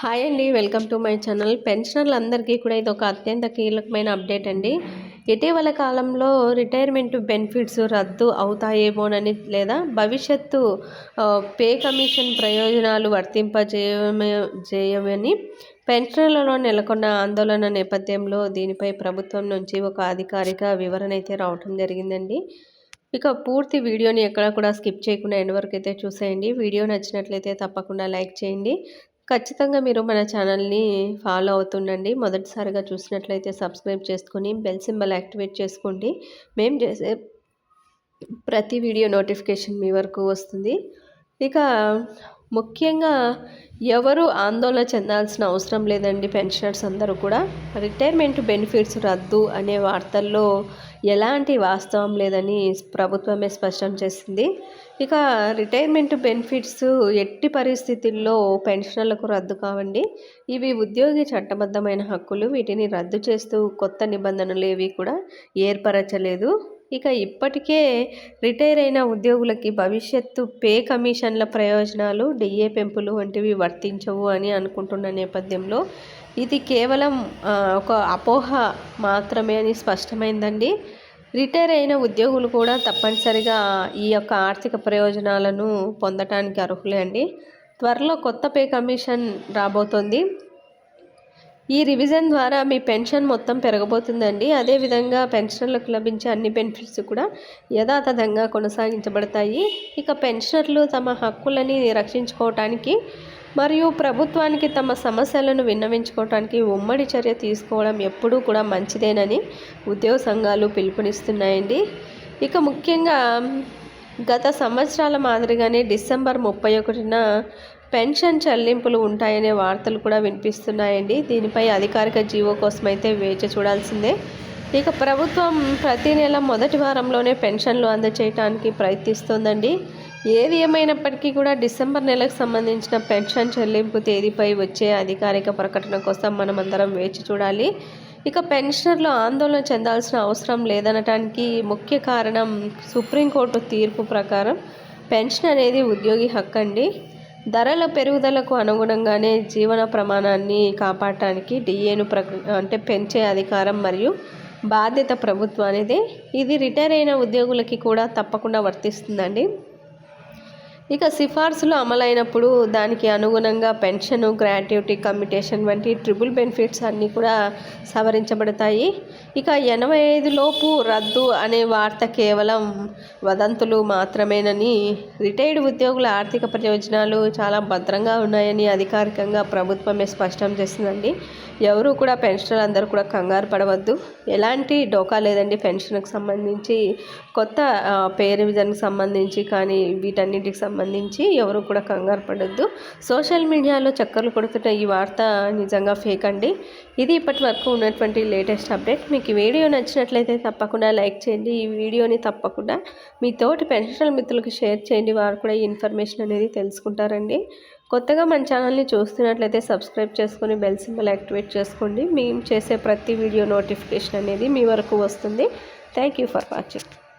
Hi అండి welcome to my channel. పెన్షనర్లందరికీ కూడా ఇది ఒక అత్యంత కీలకమైన అప్డేట్ అండి. ఇటీవల కాలంలో రిటైర్మెంట్ బెనిఫిట్స్ రద్దు అవుతాయేమోనని లేదా భవిష్యత్తు పే కమిషన్ ప్రయోజనాలు వర్తింపజేయమే చేయమని పెన్షనర్లలో నెలకొన్న ఆందోళన నేపథ్యంలో దీనిపై ప్రభుత్వం నుంచి ఒక అధికారిక వివరణ అయితే రావటం జరిగిందండి. ఇక పూర్తి వీడియోని ఎక్కడ కూడా స్కిప్ చేయకుండా ఎండ్ వరకు అయితే చూసేయండి. వీడియో నచ్చినట్లయితే తప్పకుండా లైక్ చేయండి. ఖచ్చితంగా మీరు మన ఛానల్ని ఫాలో అవుతుండండి. మొదటిసారిగా చూసినట్లయితే సబ్స్క్రైబ్ చేసుకొని బెల్ సింబల్ యాక్టివేట్ చేసుకోండి. మేము చేసే ప్రతి వీడియో నోటిఫికేషన్ మీ వరకు వస్తుంది. ఇక ముఖ్యంగా ఎవరు ఆందోళన చెందాల్సిన అవసరం లేదండి పెన్షనర్స్ అందరూ కూడా. రిటైర్మెంట్ బెనిఫిట్స్ రద్దు అనే వార్తల్లో ఎలాంటి వాస్తవం లేదని ప్రభుత్వమే స్పష్టం చేసింది. ఇక రిటైర్మెంట్ బెనిఫిట్స్ ఎట్టి పరిస్థితుల్లో పెన్షనర్లకు రద్దు కావండి. ఇవి ఉద్యోగి చట్టబద్ధమైన హక్కులు వీటిని రద్దు చేస్తూ కొత్త నిబంధనలు ఏవి కూడా ఏర్పరచలేదు. ఇక ఇప్పటికే రిటైర్ అయిన ఉద్యోగులకి భవిష్యత్తు పే కమిషన్ల ప్రయోజనాలు డిఏ పెంపులు వంటివి వర్తించవు అని అనుకుంటున్న నేపథ్యంలో ఇది కేవలం ఒక అపోహ మాత్రమే అని స్పష్టమైందండి. రిటైర్ అయిన ఉద్యోగులు కూడా తప్పనిసరిగా ఈ యొక్క ఆర్థిక ప్రయోజనాలను పొందటానికి అర్హులే అండి. త్వరలో కొత్త పే కమిషన్ రాబోతోంది. ఈ రివిజన్ ద్వారా మీ పెన్షన్ మొత్తం పెరగబోతుందండి. అదేవిధంగా పెన్షనర్లకు లభించే అన్ని బెనిఫిట్స్ కూడా యథాతథంగా కొనసాగించబడతాయి. ఇక పెన్షనర్లు తమ హక్కులని రక్షించుకోవటానికి మరియు ప్రభుత్వానికి తమ సమస్యలను విన్నవించుకోవటానికి ఉమ్మడి చర్య తీసుకోవడం ఎప్పుడూ కూడా మంచిదేనని ఉద్యోగ సంఘాలు పిలుపునిస్తున్నాయండి. ఇక ముఖ్యంగా గత సంవత్సరాల మాదిరిగానే డిసెంబర్ ముప్పై ఒకటిన పెన్షన్ చెల్లింపులు ఉంటాయనే వార్తలు కూడా వినిపిస్తున్నాయండి. దీనిపై అధికారిక జీవో కోసం అయితే వేచి చూడాల్సిందే. ఇక ప్రభుత్వం ప్రతి నెల మొదటి వారంలోనే పెన్షన్లు అందచేయటానికి ప్రయత్నిస్తోందండి. ఏది ఏమైనప్పటికీ కూడా డిసెంబర్ నెలకు సంబంధించిన పెన్షన్ చెల్లింపు తేదీపై వచ్చే అధికారిక ప్రకటన కోసం మనమందరం వేచి చూడాలి. ఇక పెన్షనర్లు ఆందోళన చెందాల్సిన అవసరం లేదనటానికి ముఖ్య కారణం సుప్రీంకోర్టు తీర్పు ప్రకారం పెన్షన్ అనేది ఉద్యోగి హక్కు అండి ధరల పెరుగుదలకు అనుగుణంగానే జీవన ప్రమాణాన్ని కాపాడటానికి డిఏను ప్ర అంటే పెంచే అధికారం మరియు బాధ్యత ప్రభుత్వానిదే ఇది రిటైర్ అయిన ఉద్యోగులకి కూడా తప్పకుండా వర్తిస్తుందండి. ఇక సిఫార్సులు అమలైనప్పుడు దానికి అనుగుణంగా పెన్షన్ గ్రాట్యుటీ కమ్యూటేషన్ వంటి ట్రిపుల్ బెనిఫిట్స్ అన్నీ కూడా సవరించబడతాయి. ఇక ఎనభై ఐదు లోపు రద్దు అనే వార్త కేవలం వదంతులు మాత్రమేనని రిటైర్డ్ ఉద్యోగుల ఆర్థిక ప్రయోజనాలు చాలా భద్రంగా ఉన్నాయని అధికారికంగా ప్రభుత్వమే స్పష్టం చేసిందండి. ఎవరు కూడా పెన్షనర్లు అందరూ కూడా కంగారు పడవద్దు. ఎలాంటి డోకా లేదండి పెన్షన్కి సంబంధించి. కొత్త పే రివిజన్కి సంబంధించి కానీ వీటన్నిటికి సంబంధించి ఎవరు కూడా కంగారు పడద్దు. సోషల్ మీడియాలో చక్కర్లు కొడుతున్న ఈ వార్త నిజంగా ఫేక్ అండి. ఇది ఇప్పటి వరకు ఉన్నటువంటి లేటెస్ట్ అప్డేట్. మీకు ఈ వీడియో నచ్చినట్లయితే తప్పకుండా లైక్ చేయండి. ఈ వీడియోని తప్పకుండా మీ తోటి పెన్షనల్ మిత్రులకు షేర్ చేయండి. వారు కూడా ఈ ఇన్ఫర్మేషన్ అనేది తెలుసుకుంటారండి. కొత్తగా మన ఛానల్ని చూస్తున్నట్లయితే సబ్స్క్రైబ్ చేసుకొని బెల్ సింబల్ యాక్టివేట్ చేసుకోండి. మేము చేసే ప్రతి వీడియో నోటిఫికేషన్ అనేది మీ వరకు వస్తుంది. Thank you for watching.